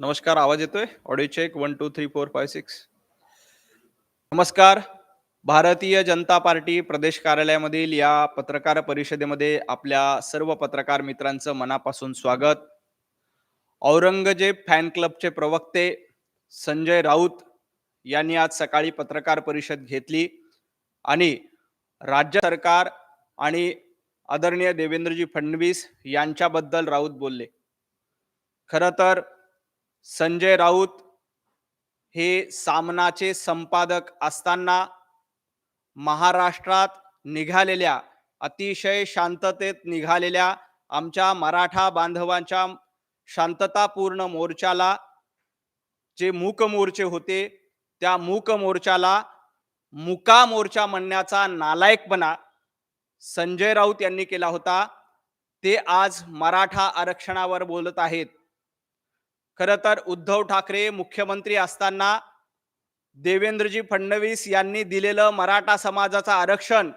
नमस्कार आवाज येतोय? Audio check one two three four five six नमस्कार भारतीय जनता पार्टी प्रदेश कार्यालयामधील या पत्रकार परिषदेमध्ये आपल्या सर्व पत्रकार मित्रांचं मनापासून स्वागत. औरंगजेब फॅन क्लबचे प्रवक्ते संजय राऊत यांनी आज सकाळी पत्रकार परिषद घेतली आणि राज्य सरकार आणि आदरणीय देवेंद्रजी फडणवीस यांच्याबद्दल राऊत बोलले. खरं तर संजय राऊत हे सामनाचे संपादक असताना महाराष्ट्रात निघालेल्या अतिशय शांततेत निघालेल्या आमच्या मराठा बांधवांच्या शांततापूर्ण मोर्चाला जे मूक मोर्चे होते त्या मूक मोर्चाला मुका मोर्चा म्हणण्याचा नालायकपणा संजय राऊत यांनी केला होता. ते आज मराठा आरक्षणावर बोलत आहेत. खरं तर उद्धव ठाकरे मुख्यमंत्री असताना देवेंद्रजी फडणवीस यांनी दिलेलं मराठा समाजाचं आरक्षण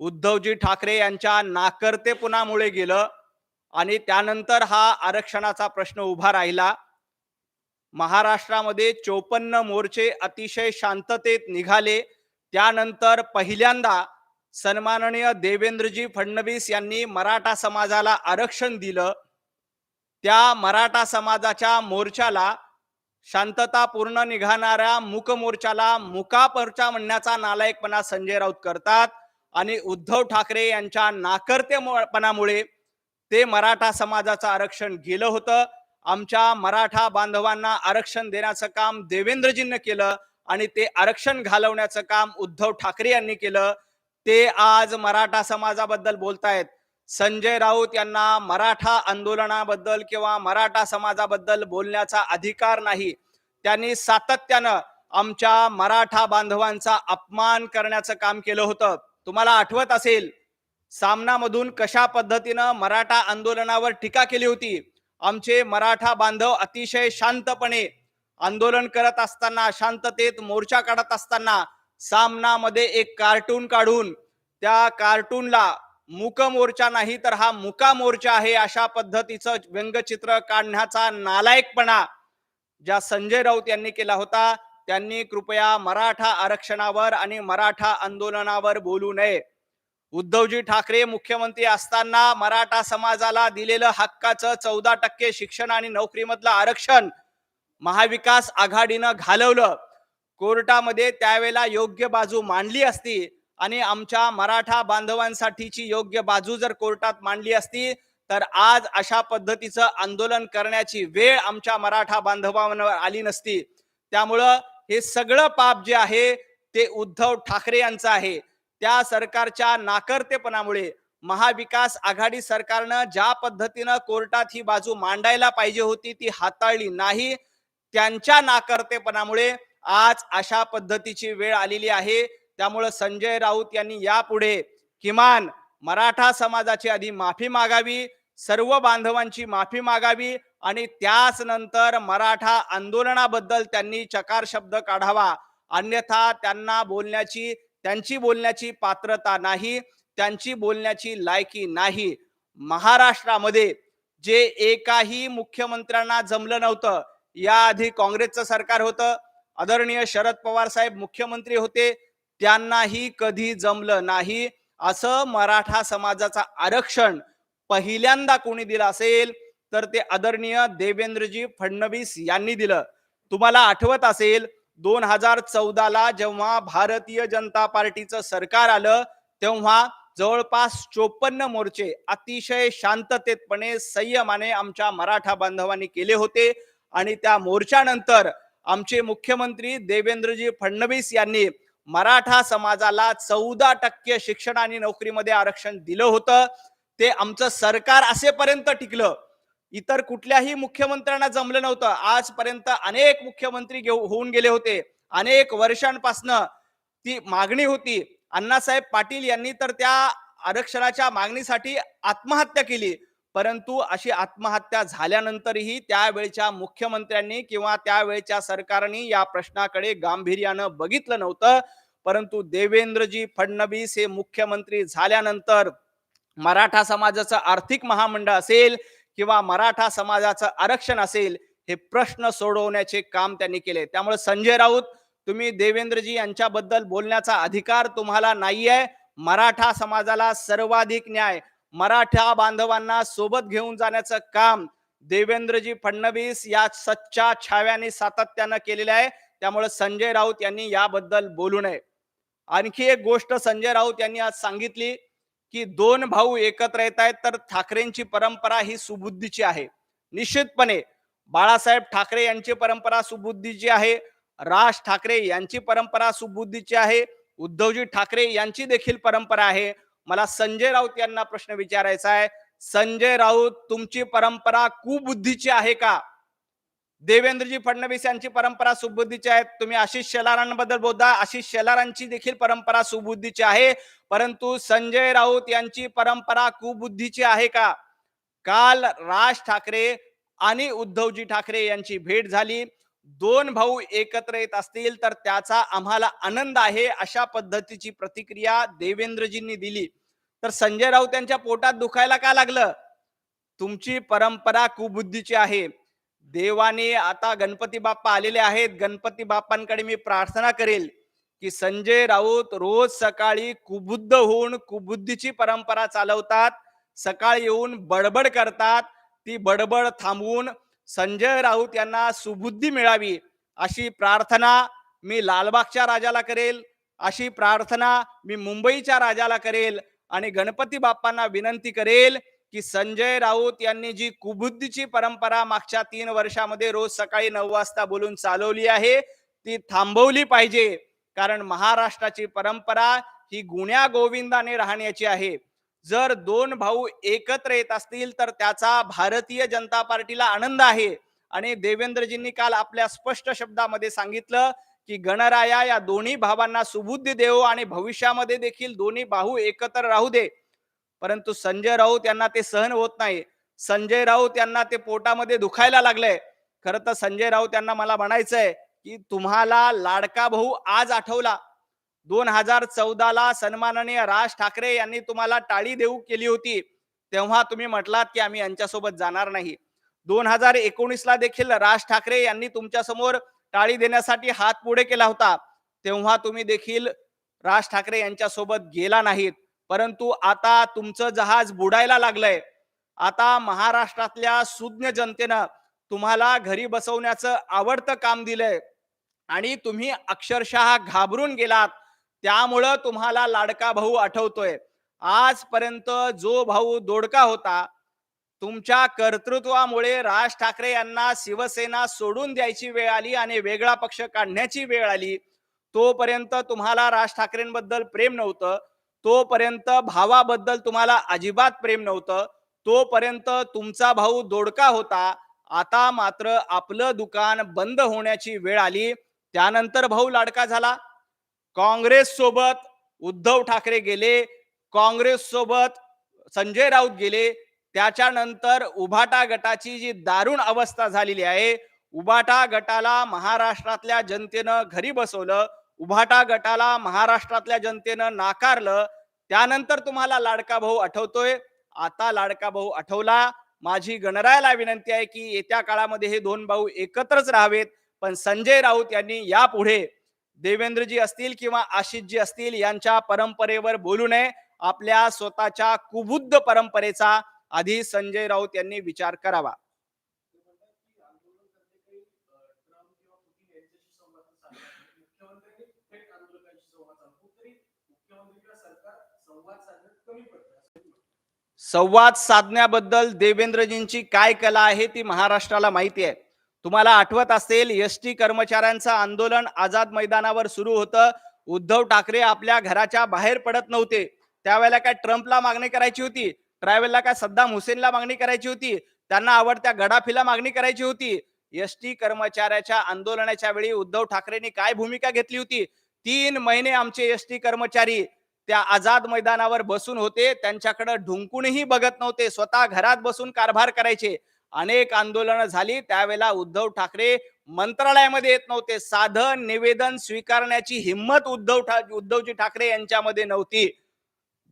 उद्धवजी ठाकरे यांच्या नाकर्तेपणामुळे गेलं आणि त्यानंतर हा आरक्षणाचा प्रश्न उभा राहिला. महाराष्ट्रामध्ये चोपन्न मोर्चे अतिशय शांततेत निघाले. त्यानंतर पहिल्यांदा सन्माननीय देवेंद्रजी फडणवीस यांनी मराठा समाजाला आरक्षण दिलं. त्या मराठा समाजाच्या मोर्चाला शांततापूर्ण निघाणाऱ्या मूक मोर्चाला मुका मोर्चा म्हणण्याचा नालायकपणा संजय राऊत करतात. आणि उद्धव ठाकरे यांच्या नाकर्तेपणामुळे ते मराठा समाजाचं आरक्षण गेलं होतं. आमच्या मराठा बांधवांना आरक्षण देण्याचं काम देवेंद्रजींनी केलं आणि ते आरक्षण घालवण्याचं काम उद्धव ठाकरे यांनी केलं. ते आज मराठा समाजाबद्दल बोलतायत. संजय राऊत यांना मराठा आंदोलनाबद्दल किंवा मराठा समाजाबद्दल बोलण्याचा अधिकार नाही. त्यांनी सातत्यानं आमच्या मराठा बांधवांचा अपमान करण्याचं काम केलं होतं. तुम्हाला आठवत असेल सामनामधून कशा पद्धतीनं मराठा आंदोलनावर टीका केली होती? आमचे मराठा बांधव अतिशय शांतपणे आंदोलन करत असताना शांततेत मोर्चा काढत असताना सामनामध्ये एक कार्टून काढून त्या कार्टूनला मुक मोर्चा नाही तर हा मुका मोर्चा आहे अशा पद्धतीचं व्यंगचित्र काढण्याचा नालायकपणा ज्या संजय राऊत यांनी केला होता त्यांनी कृपया मराठा आरक्षणावर आणि मराठा आंदोलनावर बोलू नये. उद्धवजी ठाकरे मुख्यमंत्री असताना मराठा समाजाला दिलेलं हक्काचं चौदा टक्के शिक्षण आणि नोकरीमधलं आरक्षण महाविकास आघाडीनं घालवलं. कोर्टामध्ये त्यावेळेला योग्य बाजू मांडली असती आणि आमच्या मराठा बांधवांसाठीची योग्य बाजू जर कोर्टात मांडली असती तर आज अशा पद्धतीचं आंदोलन करण्याची वेळ आमच्या मराठा बांधवांवर आली नसती. त्यामुळं हे सगळं पाप जे आहे ते उद्धव ठाकरे यांचं आहे. त्या सरकारच्या नाकर्तेपणामुळे महाविकास आघाडी सरकारनं ज्या पद्धतीनं कोर्टात ही बाजू मांडायला पाहिजे होती ती हाताळली नाही. त्यांच्या नाकर्तेपणामुळे आज अशा पद्धतीची वेळ आलेली आहे. त्यामुळं संजय राऊत यांनी यापुढे किमान मराठा समाजाची आधी माफी मागावी सर्व बांधवांची माफी मागावी आणि त्याच नंतर मराठा आंदोलनाबद्दल त्यांनी चकार शब्द काढावा. अन्यथा त्यांना बोलण्याची त्यांची बोलण्याची पात्रता नाही त्यांची बोलण्याची लायकी नाही. महाराष्ट्रामध्ये जे एकाही मुख्यमंत्र्यांना जमलं नव्हतं याआधी काँग्रेसचं सरकार होतं. आदरणीय शरद पवार साहेब मुख्यमंत्री होते. त्यांनाही कधी जमलं नाही. असं मराठा समाजाचा आरक्षण पहिल्यांदा कोणी दिलं असेल तर ते आदरणीय देवेंद्रजी फडणवीस यांनी दिलं. तुम्हाला आठवत असेल दोन हजार चौदाला जेव्हा भारतीय जनता पार्टीचं सरकार आलं तेव्हा जवळपास चोपन्न मोर्चे अतिशय शांततेतपणे संयमाने आमच्या मराठा बांधवांनी केले होते आणि त्या मोर्चानंतर आमचे मुख्यमंत्री देवेंद्रजी फडणवीस यांनी मराठा समाजाला चौदा टक्के शिक्षण आणि नोकरीमध्ये आरक्षण दिलं होतं. ते आमचं सरकार असेपर्यंत टिकलं. इतर कुठल्याही मुख्यमंत्र्यांना जमलं नव्हतं. आजपर्यंत अनेक मुख्यमंत्री घेऊ होऊन गेले होते. अनेक वर्षांपासनं ती मागणी होती. अण्णासाहेब पाटील यांनी तर त्या आरक्षणाच्या मागणीसाठी आत्महत्या केली. परंतु अशी आत्महत्या झाल्यानंतरही त्यावेळच्या मुख्यमंत्र्यांनी किंवा त्यावेळच्या सरकारने या प्रश्नाकडे गांभीर्यानं बघितलं नव्हतं. परंतु देवेंद्रजी फडणवीस हे मुख्यमंत्री झाल्यानंतर मराठा समाजाचं आर्थिक महामंडळ असेल किंवा मराठा समाजाचं आरक्षण असेल हे प्रश्न सोडवण्याचे काम त्यांनी केले. त्यामुळे संजय राऊत तुम्ही देवेंद्रजी यांच्याबद्दल बोलण्याचा अधिकार तुम्हाला नाहीये. मराठा समाजाला सर्वाधिक न्याय मराठा बांधवांना सोबत घेऊन जाण्याचं काम देवेंद्रजी फडणवीस या सच्च्या छाव्याने सातत्यानं केलेलं आहे. त्यामुळे संजय राऊत यांनी याबद्दल बोलू नये. आणखी एक गोष्ट संजय राऊत यांनी आज सांगितली की दोन भाऊ एकत्र येत आहेत तर ठाकरेंची परंपरा ही सुबुद्धीची आहे. निश्चितपणे बाळासाहेब ठाकरे यांची परंपरा सुबुद्धीची आहे. राज ठाकरे यांची परंपरा सुबुद्धीची आहे. उद्धवजी ठाकरे यांची देखील परंपरा आहे. मला संजय राऊत यांना प्रश्न विचारायचा आहे. संजय राऊत तुमची परंपरा कुबुद्धीची आहे का? देवेंद्रजी फडणवीस यांची परंपरा सुबुद्धीची आहे. तुम्ही आशिष शेलारांबद्दल बोलता. आशिष शेलारांची देखील परंपरा सुबुद्धीची आहे. परंतु संजय राऊत यांची परंपरा कुबुद्धीची आहे का? काल राज ठाकरे आणि उद्धवजी ठाकरे यांची भेट झाली. दोन भाऊ एकत्र येत असतील तर त्याचा आम्हाला आनंद आहे अशा पद्धतीची प्रतिक्रिया देवेंद्रजींनी दिली. तर संजय राऊत यांच्या पोटात दुखायला का लागलं? तुमची परंपरा कुबुद्धीची आहे. देवाने आता गणपती बाप्पा आलेले आहेत. गणपती बाप्पांकडे मी प्रार्थना करेल की संजय राऊत रोज सकाळी कुबुद्ध होऊन कुबुद्धीची परंपरा चालवतात सकाळी येऊन बडबड करतात ती बडबड थांबवून संजय राऊत यांना सुबुद्धी मिळावी अशी प्रार्थना मी लालबागच्या राजाला करेल अशी प्रार्थना मी मुंबईच्या राजाला करेल आणि गणपती बाप्पांना विनंती करेल की संजय राऊत यांनी जी कुबुद्धीची परंपरा मागच्या तीन वर्षामध्ये रोज सकाळी नऊ वाजता बोलून चालवली आहे ती थांबवली पाहिजे. कारण महाराष्ट्राची परंपरा ही गुण्या गोविंदाने राहण्याची आहे. जर दोन भाऊ एकत्र येत असतील तर त्याचा भारतीय जनता पार्टीला आनंद आहे. आणि देवेंद्रजींनी काल आपल्या स्पष्ट शब्दामध्ये सांगितलं की गणराया या दोन्ही भावांना सुबुद्धी देव आणि भविष्यामध्ये देखील दोन्ही भाऊ एकत्र राहू दे. परंतु संजय राऊत यांना ते सहन होत नाही. संजय राऊत यांना ते पोटामध्ये दुखायला लागलंय. खरं तर संजय राऊत यांना मला म्हणायचंय की तुम्हाला लाडका भाऊ आज आठवला. दोन हजार चौदाला सन्माननीय राज ठाकरे यांनी तुम्हाला टाळी देऊ केली होती. तेव्हा तुम्ही म्हटलात की आम्ही यांच्यासोबत जाणार नाही. दोन हजार एकोणीसला देखील राज ठाकरे यांनी तुमच्यासमोर टाळी देण्यासाठी हात पुढे केला होता. तेव्हा तुम्ही देखील राज ठाकरे यांच्यासोबत गेला नाहीत. परंतु आता तुमचं जहाज बुडायला लागलंय. आता महाराष्ट्रातल्या सुज्ञ जनतेनं तुम्हाला घरी बसवण्याचं आवडतं काम दिलंय. आणि तुम्ही अक्षरशः घाबरून गेलात. त्यामुळं तुम्हाला लाडका भाऊ आठवतोय. आजपर्यंत जो भाऊ दोडका होता तुमच्या कर्तृत्वामुळे राज ठाकरे यांना शिवसेना सोडून द्यायची वेळ आली आणि वेगळा पक्ष काढण्याची वेळ आली तोपर्यंत तुम्हाला राज ठाकरेंबद्दल प्रेम नव्हतं तोपर्यंत भावाबद्दल तुम्हाला अजिबात प्रेम नव्हतं तोपर्यंत तुमचा भाऊ दोडका होता. आता मात्र आपलं दुकान बंद होण्याची वेळ आली त्यानंतर भाऊ लाडका झाला. काँग्रेस सोबत उद्धव ठाकरे गेले काँग्रेस सोबत संजय राऊत गेले त्याच्यानंतर उभाटा गटाची जी दारुण अवस्था झालेली आहे उभाटा गटाला महाराष्ट्रातल्या जनतेनं घरी बसवलं उभाटा गटाला महाराष्ट्रातल्या जनतेनं नाकारलं त्यानंतर तुम्हाला लाडका भाऊ आठवतोय आता लाडका भाऊ आठवला. माझी गणरायाला विनंती आहे की येत्या काळामध्ये हे दोन भाऊ एकत्रच राहावेत पण संजय राऊत यांनी यापुढे देवेंद्रजी असतील किंवा आशिषजी असतील यांच्या परंपरेवर बोलू नये. आपल्या स्वतःच्या कुबुद्ध परंपरेचा आधी संजय राऊत यांनी विचार करावा. संवाद साधण्याबद्दल देवेंद्रजींची काय कला आहे ती महाराष्ट्राला माहिती आहे. तुम्हाला आठवत असेल एस टी कर्मचाऱ्यांचं आंदोलन आझाद मैदानावर सुरू होतं. उद्धव ठाकरे आपल्या घराच्या बाहेर पडत नव्हते. त्यावेळेला काय ट्रम्पला मागणी करायची होती? ट्रॅव्हलला काय सद्दाम हुसेनला मागणी करायची होती? त्यांना आवडत्या गडाफीला मागणी करायची होती? एस टी कर्मचाऱ्याच्या आंदोलनाच्या वेळी उद्धव ठाकरेंनी काय भूमिका घेतली होती? तीन महिने आमचे एस टी कर्मचारी त्या आझाद मैदानावर बसून होते. त्यांच्याकडे ढुंकूनही बघत नव्हते. स्वतः घरात बसून कारभार करायचे. अनेक आंदोलनं झाली. त्यावेळेला उद्धव ठाकरे मंत्रालयामध्ये येत नव्हते. साधन निवेदन स्वीकारण्याची हिंमत उद्धव ठा उद्धवजी ठाकरे यांच्यामध्ये नव्हती.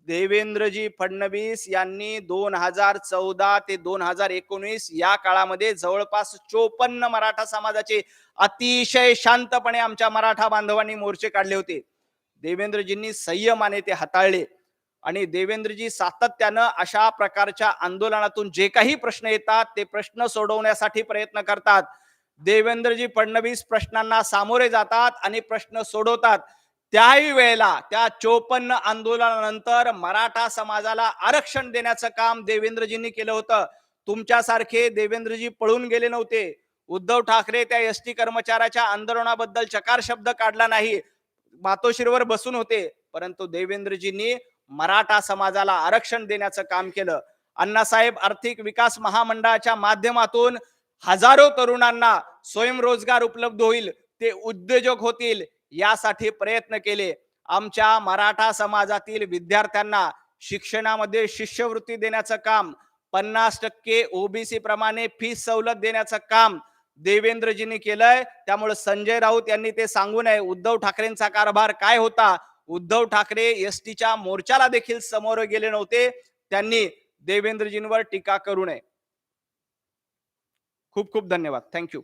देवेंद्रजी फडणवीस यांनी दोन हजार चौदा ते दोन हजार एकोणीस या काळामध्ये जवळपास चोपन्न मराठा समाजाचे अतिशय शांतपणे आमच्या मराठा बांधवांनी मोर्चे काढले होते. देवेंद्रजींनी संयमाने ते हाताळले. आणि देवेंद्रजी सातत्यानं अशा प्रकारच्या आंदोलनातून जे काही प्रश्न येतात ते प्रश्न सोडवण्यासाठी प्रयत्न करतात. देवेंद्रजी फडणवीस प्रश्नांना सामोरे जातात आणि प्रश्न सोडवतात. त्याही वेळेला त्या चोपन्न आंदोलनानंतर मराठा समाजाला आरक्षण देण्याचं काम देवेंद्रजींनी केलं होतं. तुमच्यासारखे देवेंद्रजी पळून गेले नव्हते. उद्धव ठाकरे त्या एस टी कर्मचाऱ्याच्या आंदोलनाबद्दल चकार शब्द काढला नाही. मातोश्रीवर बसून होते. परंतु देवेंद्रजींनी मराठा समाजाला आरक्षण देण्याचं काम केलं. अण्णासाहेब आर्थिक विकास महामंडळाच्या माध्यमातून हजारो तरुणांना स्वयंरोजगार उपलब्ध होईल ते उद्योजक होतील यासाठी प्रयत्न केले. आमच्या मराठा समाजातील विद्यार्थ्यांना शिक्षणामध्ये शिष्यवृत्ती देण्याचं काम पन्नास टक्के ओबीसी प्रमाणे फीस सवलत देण्याचं काम देवेंद्रजींनी केलंय. त्यामुळे संजय राऊत यांनी ते सांगू नये. उद्धव ठाकरेंचा कारभार काय होता? उद्धव ठाकरे एसटीच्या मोर्चाला देखील समोर गेले नव्हते. त्यांनी देवेंद्रजींवर टीका करू नये. खूप खूप धन्यवाद. थँक्यू